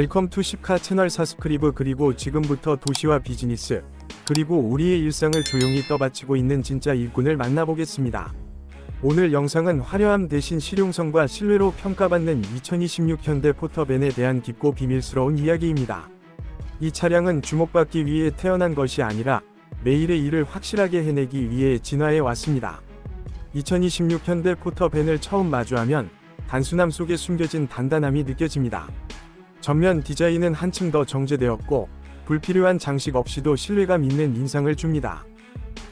웰컴 투 10카 채널 사스크리브 그리고 지금부터 도시와 비즈니스 그리고 우리의 일상을 조용히 떠받치고 있는 진짜 일꾼을 만나보겠습니다. 오늘 영상은 화려함 대신 실용성과 신뢰로 평가받는 2026 현대 포터밴에 대한 깊고 비밀스러운 이야기입니다. 이 차량은 주목받기 위해 태어난 것이 아니라 매일의 일을 확실하게 해내기 위해 진화해 왔습니다. 2026 현대 포터밴을 처음 마주하면 단순함 속에 숨겨진 단단함이 느껴집니다. 전면 디자인은 한층 더 정제되었고 불필요한 장식 없이도 신뢰감 있는 인상을 줍니다.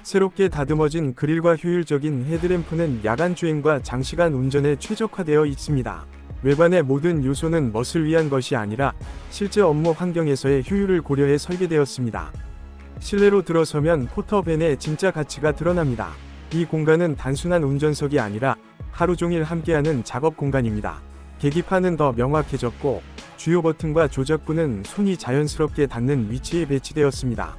새롭게 다듬어진 그릴과 효율적인 헤드램프는 야간 주행과 장시간 운전에 최적화되어 있습니다. 외관의 모든 요소는 멋을 위한 것이 아니라 실제 업무 환경에서의 효율을 고려해 설계되었습니다. 실내로 들어서면 포터밴의 진짜 가치가 드러납니다. 이 공간은 단순한 운전석이 아니라 하루 종일 함께하는 작업 공간입니다. 계기판은 더 명확해졌고 주요 버튼과 조작부는 손이 자연스럽게 닿는 위치에 배치되었습니다.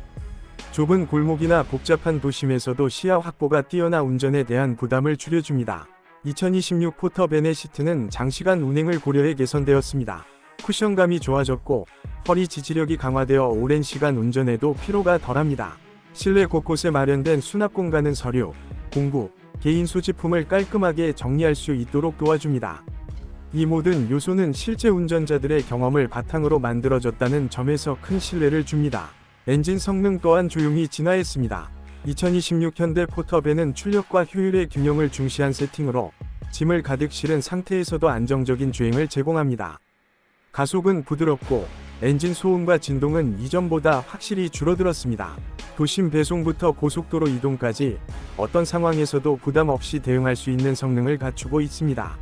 좁은 골목이나 복잡한 도심에서도 시야 확보가 뛰어나 운전에 대한 부담을 줄여줍니다. 2026 포터벤의 시트는 장시간 운행을 고려해 개선되었습니다. 쿠션감이 좋아졌고 허리 지지력이 강화되어 오랜 시간 운전에도 피로가 덜합니다. 실내 곳곳에 마련된 수납 공간은 서류, 공구, 개인 소지품을 깔끔하게 정리할 수 있도록 도와줍니다. 이 모든 요소는 실제 운전자들의 경험을 바탕으로 만들어졌다는 점에서 큰 신뢰를 줍니다. 엔진 성능 또한 조용히 진화했습니다. 2026 현대 포터밴은 출력과 효율의 균형을 중시한 세팅으로 짐을 가득 실은 상태에서도 안정적인 주행을 제공합니다. 가속은 부드럽고 엔진 소음과 진동은 이전보다 확실히 줄어들었습니다. 도심 배송부터 고속도로 이동까지 어떤 상황에서도 부담 없이 대응할 수 있는 성능을 갖추고 있습니다.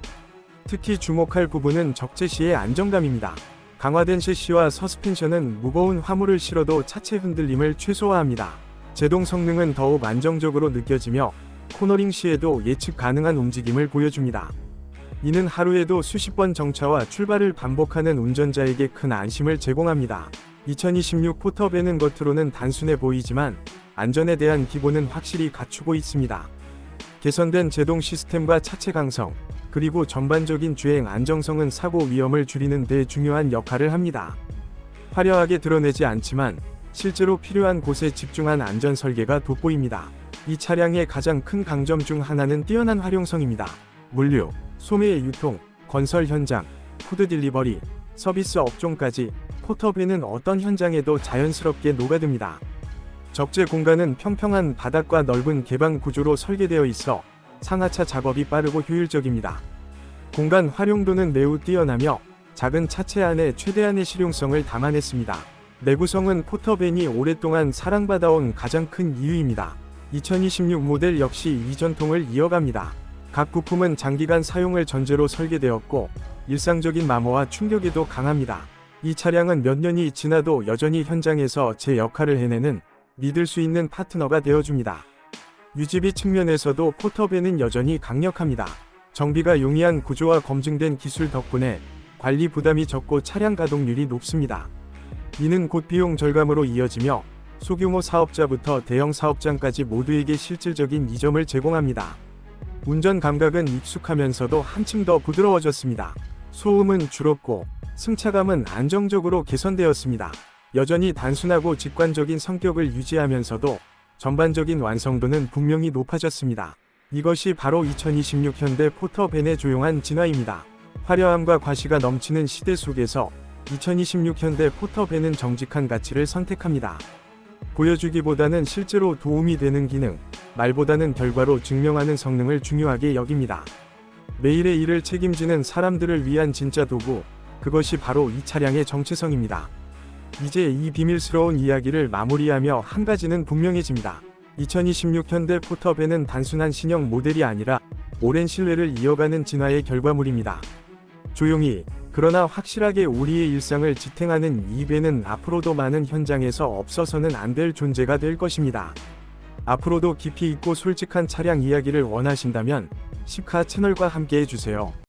특히 주목할 부분은 적재 시의 안정감입니다. 강화된 셰시와 서스펜션은 무거운 화물을 실어도 차체 흔들림을 최소화합니다. 제동 성능은 더욱 안정적으로 느껴지며 코너링 시에도 예측 가능한 움직임을 보여줍니다. 이는 하루에도 수십 번 정차와 출발을 반복하는 운전자에게 큰 안심을 제공합니다. 2026 포터밴은 겉으로는 단순해 보이지만 안전에 대한 기본은 확실히 갖추고 있습니다. 개선된 제동 시스템과 차체 강성, 그리고 전반적인 주행 안정성은 사고 위험을 줄이는 데 중요한 역할을 합니다. 화려하게 드러내지 않지만 실제로 필요한 곳에 집중한 안전 설계가 돋보입니다. 이 차량의 가장 큰 강점 중 하나는 뛰어난 활용성입니다. 물류, 소매의 유통, 건설 현장, 푸드 딜리버리, 서비스 업종까지 포터밴은 어떤 현장에도 자연스럽게 녹아듭니다. 적재 공간은 평평한 바닥과 넓은 개방 구조로 설계되어 있어 상하차 작업이 빠르고 효율적입니다. 공간 활용도는 매우 뛰어나며 작은 차체 안에 최대한의 실용성을 담아냈습니다. 내구성은 포터밴이 오랫동안 사랑받아온 가장 큰 이유입니다. 2026 모델 역시 이 전통을 이어갑니다. 각 부품은 장기간 사용을 전제로 설계되었고 일상적인 마모와 충격에도 강합니다. 이 차량은 몇 년이 지나도 여전히 현장에서 제 역할을 해내는 믿을 수 있는 파트너가 되어줍니다. 유지비 측면에서도 포터밴은 여전히 강력합니다. 정비가 용이한 구조와 검증된 기술 덕분에 관리 부담이 적고 차량 가동률이 높습니다. 이는 곧 비용 절감으로 이어지며 소규모 사업자부터 대형 사업장까지 모두에게 실질적인 이점을 제공합니다. 운전 감각은 익숙하면서도 한층 더 부드러워졌습니다. 소음은 줄었고 승차감은 안정적으로 개선되었습니다. 여전히 단순하고 직관적인 성격을 유지하면서도 전반적인 완성도는 분명히 높아졌습니다. 이것이 바로 2026 현대 포터밴의 조용한 진화입니다. 화려함과 과시가 넘치는 시대 속에서 2026 현대 포터밴은 정직한 가치를 선택합니다. 보여주기보다는 실제로 도움이 되는 기능, 말보다는 결과로 증명하는 성능을 중요하게 여깁니다. 매일의 일을 책임지는 사람들을 위한 진짜 도구, 그것이 바로 이 차량의 정체성입니다. 이제 이 비밀스러운 이야기를 마무리하며 한 가지는 분명해집니다. 2026 현대 포터밴은 단순한 신형 모델이 아니라 오랜 신뢰를 이어가는 진화의 결과물입니다. 조용히, 그러나 확실하게 우리의 일상을 지탱하는 이 배는 앞으로도 많은 현장에서 없어서는 안 될 존재가 될 것입니다. 앞으로도 깊이 있고 솔직한 차량 이야기를 원하신다면 10카 채널과 함께 해주세요.